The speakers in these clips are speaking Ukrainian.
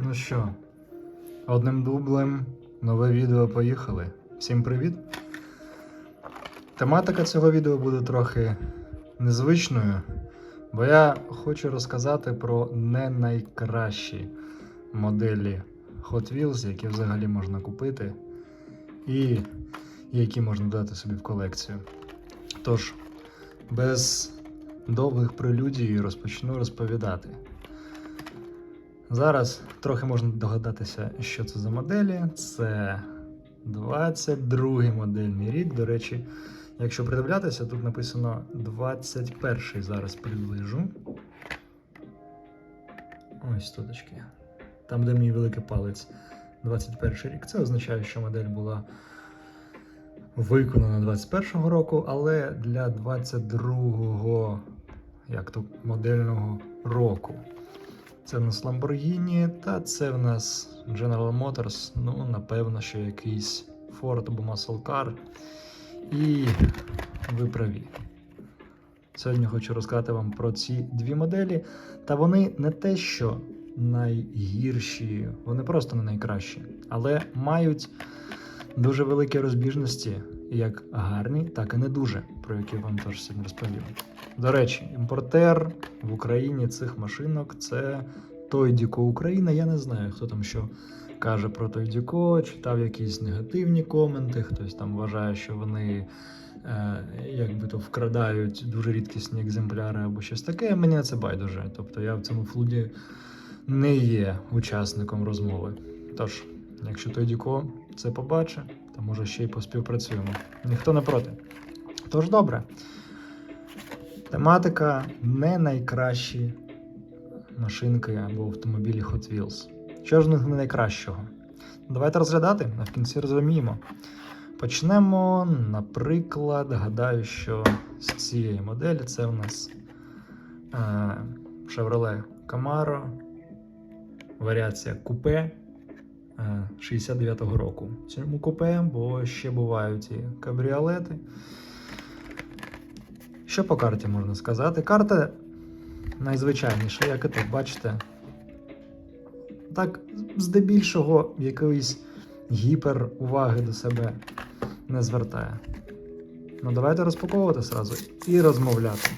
Ну що, одним дублем нове відео поїхали. Всім привіт! Тематика цього відео буде трохи незвичною, бо я хочу розказати про не найкращі моделі Hot Wheels, які взагалі можна купити, і які можна дати собі в колекцію. Тож, без довгих прелюдій розпочну розповідати. Зараз трохи можна догадатися, що це за моделі. Це 22-й модельний рік. До речі, якщо придивлятися, тут написано 21-й зараз приближу. Ось туточки. Там, де мій великий палець, 21 рік. Це означає, що модель була виконана 21-го року, але для 22-го як то модельного року. Це в нас Lamborghini, та це в нас General Motors. Ну, напевно, що якийсь Ford або Muscle Car. І ви праві. Сьогодні хочу розказати вам про ці дві моделі. Та вони не те, що найгірші, вони просто не найкращі, але мають дуже великі розбіжності, як гарні, так і не дуже, про які вам теж сьогодні розповім. До речі, імпортер в Україні цих машинок це той Діко Україна. Я не знаю, хто там що каже про той Діко, читав якісь негативні коменти, хтось там вважає, що вони е, якби то вкрадають дуже рідкісні екземпляри або щось таке. Мені це байдуже. Тобто я в цьому флуді не є учасником розмови. Тож, якщо той Діко це побачить, то може ще й поспівпрацюємо. Ніхто не проти. Тож добре. Тематика не найкращі машинки або автомобілі Hot Wheels. Що ж не найкращого? Давайте розглядати, а в кінці розуміємо. Почнемо, наприклад, гадаю, що з цієї моделі це в нас е, Chevrolet Camaro, варіація купе 69-го року. Чому купе, бо ще бувають і кабріолети. Що по карті можна сказати? Карта найзвичайніша, як і тут, бачите. Так, здебільшого якоїсь гіпер уваги до себе не звертає. Ну, давайте розпаковувати зразу і розмовляти.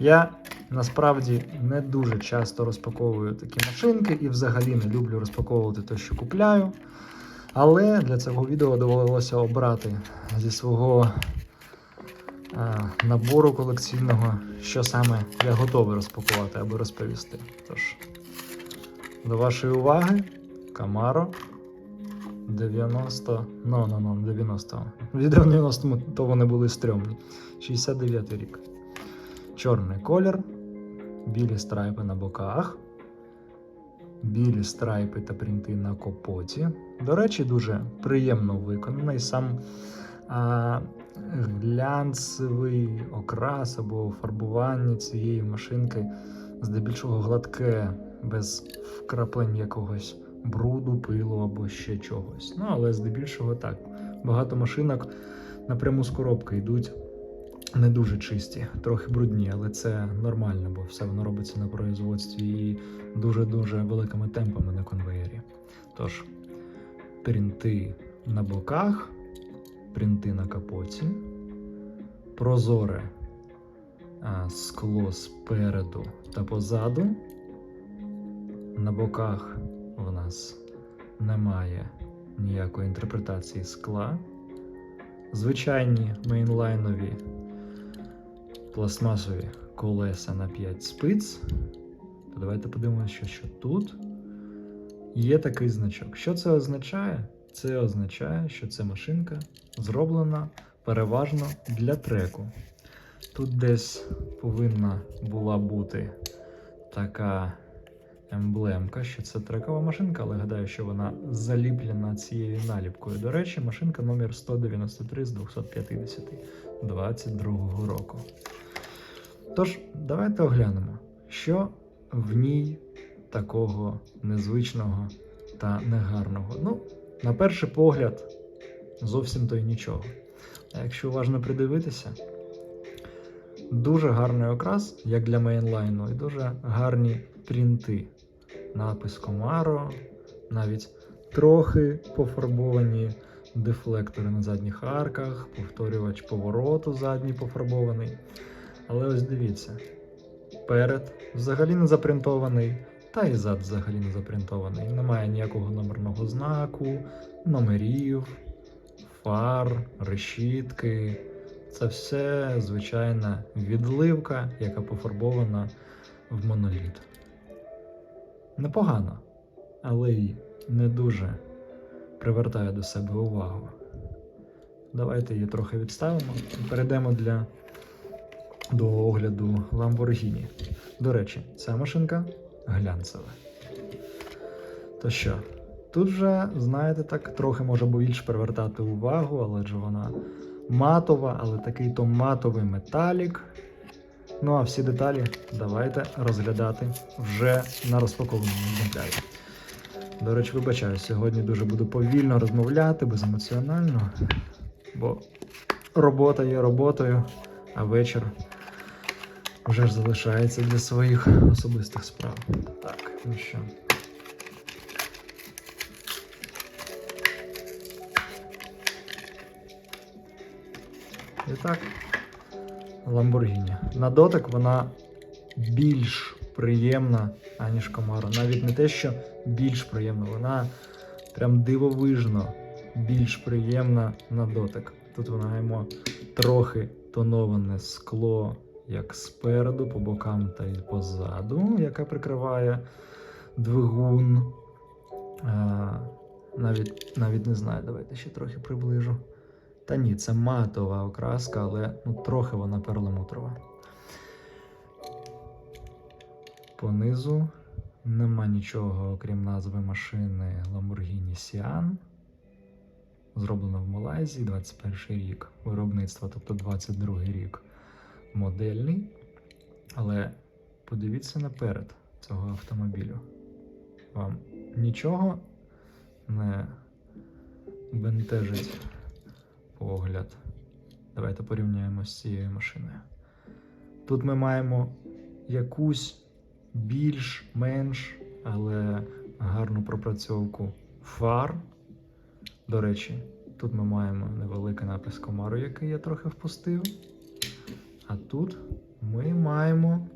Я насправді не дуже часто розпаковую такі машинки і взагалі не люблю розпаковувати те, що купляю. Але для цього відео довелося обрати зі свого е, набору колекційного, що саме я готовий розпакувати або розповісти. Тож, до вашої уваги, Camaro 90, ну, ну, ну, 90. Відео 90 то вони були стрьомні. 69 рік. Чорний колір, білі страйпи на боках, білі страйпи та принти на капоті. До речі, дуже приємно виконаний сам а, глянцевий окрас або фарбування цієї машинки здебільшого гладке, без вкраплень якогось бруду, пилу або ще чогось. Ну, але здебільшого так. Багато машинок напряму з коробки йдуть не дуже чисті, трохи брудні, але це нормально, бо все воно робиться на производстві і дуже-дуже великими темпами на конвеєрі. Тож, принти на боках, принти на капоті, прозоре скло спереду та позаду. На боках в нас немає ніякої інтерпретації скла. Звичайні мейнлайнові пластмасові колеса на 5 спиць. Давайте подивимося, що, що тут є такий значок. Що це означає? Це означає, що ця машинка зроблена переважно для треку. Тут десь повинна була бути така емблемка, що це трекова машинка, але гадаю, що вона заліплена цією наліпкою. До речі, машинка номер 193 з 250 22 року. Тож, давайте оглянемо, що в ній такого незвичного та негарного. Ну, на перший погляд, зовсім то й нічого. А якщо уважно придивитися, дуже гарний окрас, як для мейнлайну, і дуже гарні принти. напис Комаро, навіть трохи пофарбовані дефлектори на задніх арках, повторювач повороту задній пофарбований. Але ось дивіться, перед взагалі не запринтований, та і зад взагалі не запринтований. Немає ніякого номерного знаку, номерів, фар, решітки. Це все звичайна відливка, яка пофарбована в моноліт. Непогано, але й не дуже привертає до себе увагу. Давайте її трохи відставимо і перейдемо для, до огляду Lamborghini. До речі, ця машинка глянцева. То що, тут вже, знаєте, так трохи може більш привертати увагу, але ж вона матова, але такий то матовий металік. Ну а всі деталі давайте розглядати вже на розпакованому екземплярі. До речі, вибачаю, сьогодні дуже буду повільно розмовляти, беземоціонально, бо робота є роботою, а вечір вже ж залишається для своїх особистих справ. Так, ну що. І так, Lamborghini. На дотик вона більш приємна, аніж Camaro. Навіть не те, що більш приємна, вона прям дивовижно більш приємна на дотик. Тут ми маємо трохи тоноване скло як спереду, по бокам та й позаду, яка прикриває двигун. А, навіть, навіть не знаю, давайте ще трохи приближу. Та ні, це матова окраска, але ну, трохи вона перламутрова. Понизу нема нічого, окрім назви машини Lamborghini Sian. Зроблено в Малайзії 21 рік виробництва, тобто 22 рік модельний. Але подивіться наперед цього автомобілю. Вам нічого не бентежить погляд. Давайте порівняємо з цією машиною. Тут ми маємо якусь більш-менш, але гарну пропрацьовку фар. До речі, тут ми маємо невеликий напис комару, який я трохи впустив. А тут ми маємо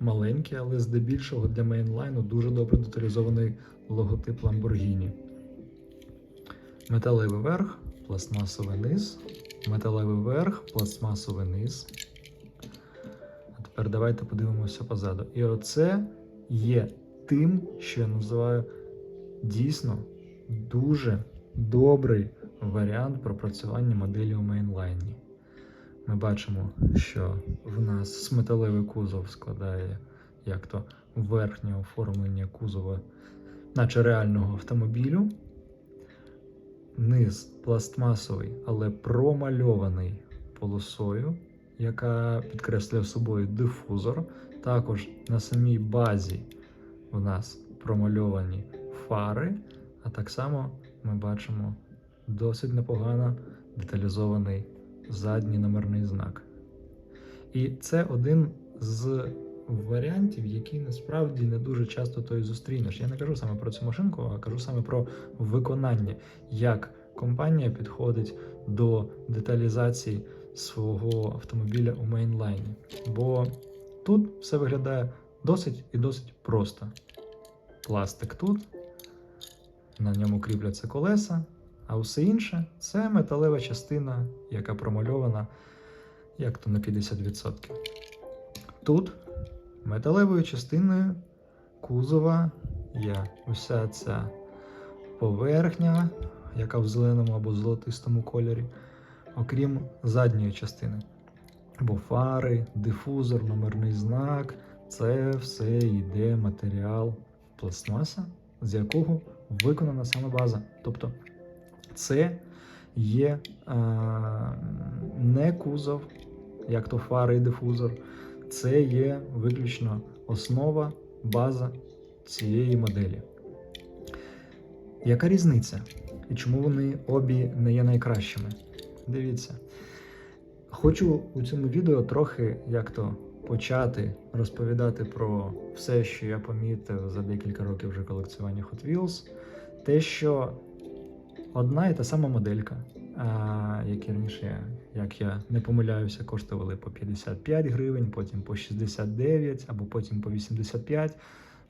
маленький, але здебільшого для мейнлайну дуже добре деталізований логотип Lamborghini. Металевий верх, пластмасовий низ, металевий верх, пластмасовий низ. А тепер давайте подивимося позаду. І оце є тим, що я називаю дійсно дуже добрий варіант пропрацювання моделі у мейнлайні. Ми бачимо, що в нас металевий кузов складає як то верхнє оформлення кузова, наче реального автомобілю. Низ пластмасовий, але промальований полосою, яка підкреслює собою дифузор. Також на самій базі у нас промальовані фари, а так само ми бачимо досить непогано деталізований задній номерний знак. І це один з варіантів, який насправді не дуже часто той зустрінеш. Я не кажу саме про цю машинку, а кажу саме про виконання, як компанія підходить до деталізації свого автомобіля у мейнлайні. Бо тут все виглядає досить і досить просто. Пластик тут, на ньому кріпляться колеса, а все інше це металева частина, яка промальована як то на 50%. Тут металевою частиною кузова є уся ця поверхня, яка в зеленому або золотистому кольорі, окрім задньої частини. Бо фари, дифузор, номерний знак це все йде матеріал пластмаса, з якого виконана саме база. Тобто це є е, не кузов, як то фари і дифузор, це є виключно основа, база цієї моделі. Яка різниця? І чому вони обі не є найкращими? Дивіться. Хочу у цьому відео трохи як то почати розповідати про все, що я помітив за декілька років вже колекціонування Hot Wheels, те, що одна і та сама моделька, а, які раніше, як я не помиляюся, коштували по 55 гривень, потім по 69 або потім по 85.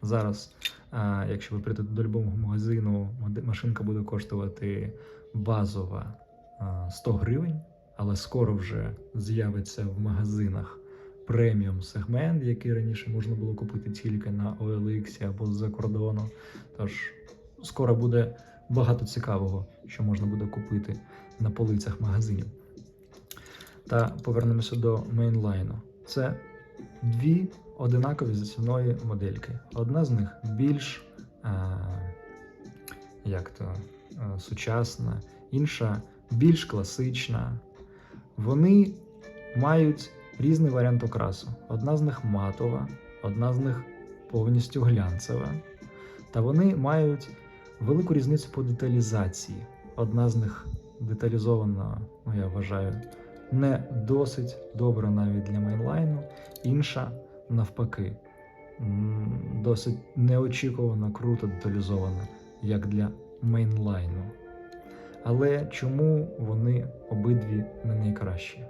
Зараз, а, якщо ви прийдете до любого магазину, машинка буде коштувати базова а, 100 гривень, але скоро вже з'явиться в магазинах преміум сегмент, який раніше можна було купити тільки на OLX або з-за кордону. Тож скоро буде багато цікавого, що можна буде купити на полицях магазинів. Та повернемося до мейнлайну. Це дві одинакові за ціною модельки. Одна з них більш а, як то, а, сучасна, інша більш класична. Вони мають різний варіант окрасу. Одна з них матова, одна з них повністю глянцева. Та вони мають велику різницю по деталізації. Одна з них деталізована, ну я вважаю, не досить добра навіть для мейнлайну, інша навпаки, досить неочікувано круто деталізована, як для мейнлайну. Але чому вони обидві не найкращі?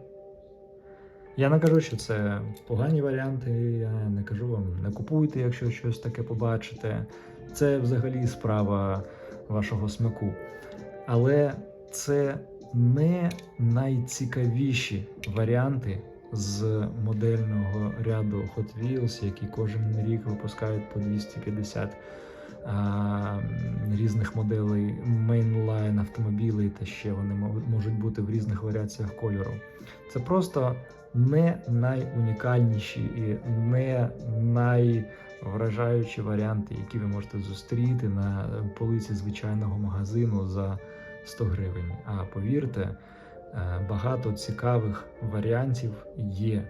Я не кажу, що це погані варіанти. Я не кажу вам не купуйте, якщо щось таке побачите. Це взагалі справа вашого смаку. Але це не найцікавіші варіанти з модельного ряду Hot Wheels, які кожен рік випускають по 250 а, різних моделей мейнлайн автомобілей, та ще вони можуть бути в різних варіаціях кольору. Це просто не найунікальніші і не найвражаючі варіанти, які ви можете зустріти на полиці звичайного магазину за 100 гривень. А повірте, е, багато цікавих варіантів є.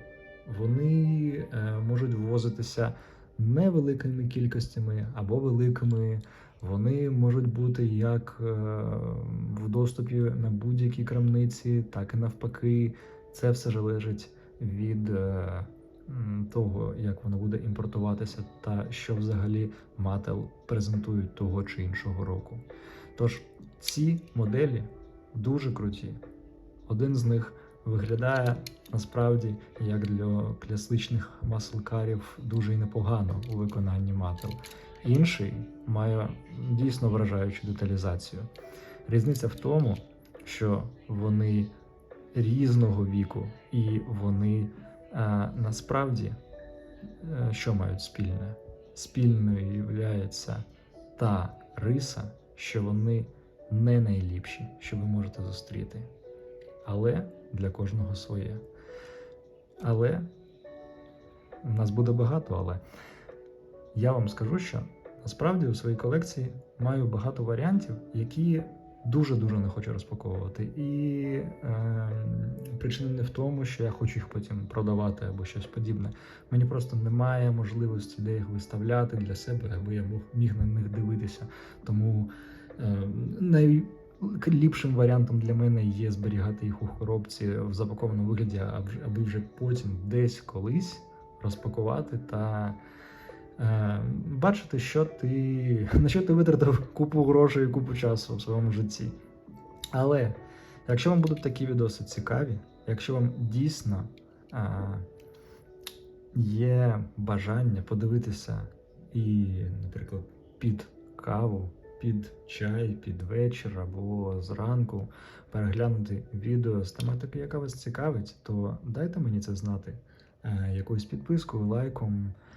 Вони е, можуть ввозитися невеликими кількостями або великими. Вони можуть бути як е, в доступі на будь-якій крамниці, так і навпаки. Це все залежить від е, того, як воно буде імпортуватися, та що взагалі Mattel презентують того чи іншого року. Тож ці моделі дуже круті. Один з них виглядає насправді як для класичних маслкарів дуже і непогано у виконанні Mattel. Інший має дійсно вражаючу деталізацію. Різниця в тому, що вони різного віку, і вони е, насправді е, що мають спільне? Спільною є та риса, що вони не найліпші, що ви можете зустріти. Але для кожного своє. Але у нас буде багато, але я вам скажу, що насправді у своїй колекції маю багато варіантів, які дуже-дуже не хочу розпаковувати. І е, причина не в тому, що я хочу їх потім продавати або щось подібне. Мені просто немає можливості де їх виставляти для себе, аби я міг на них дивитися. Тому е, найліпшим варіантом для мене є зберігати їх у коробці в запакованому вигляді, аби вже потім десь колись розпакувати та бачити, що ти, на що ти витратив купу грошей і купу часу в своєму житті. Але якщо вам будуть такі відоси цікаві, якщо вам дійсно е, є бажання подивитися і, наприклад, під каву, під чай, під вечір або зранку переглянути відео з тематики, яка вас цікавить, то дайте мені це знати е, якоюсь підпискою, лайком, е,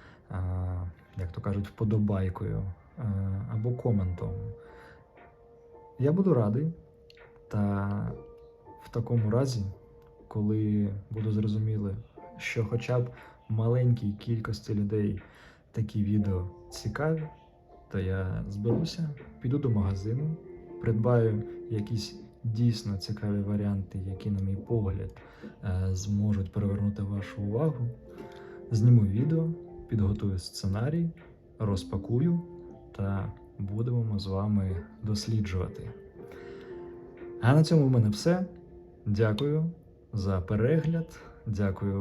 як то кажуть, вподобайкою е, або коментом. Я буду радий, та в такому разі, коли буду зрозуміли, що хоча б маленькій кількості людей такі відео цікаві, то я зберуся, піду до магазину, придбаю якісь дійсно цікаві варіанти, які, на мій погляд, е, зможуть привернути вашу увагу. Зніму відео, підготую сценарій, розпакую та будемо з вами досліджувати. А на цьому в мене все. Дякую за перегляд. Дякую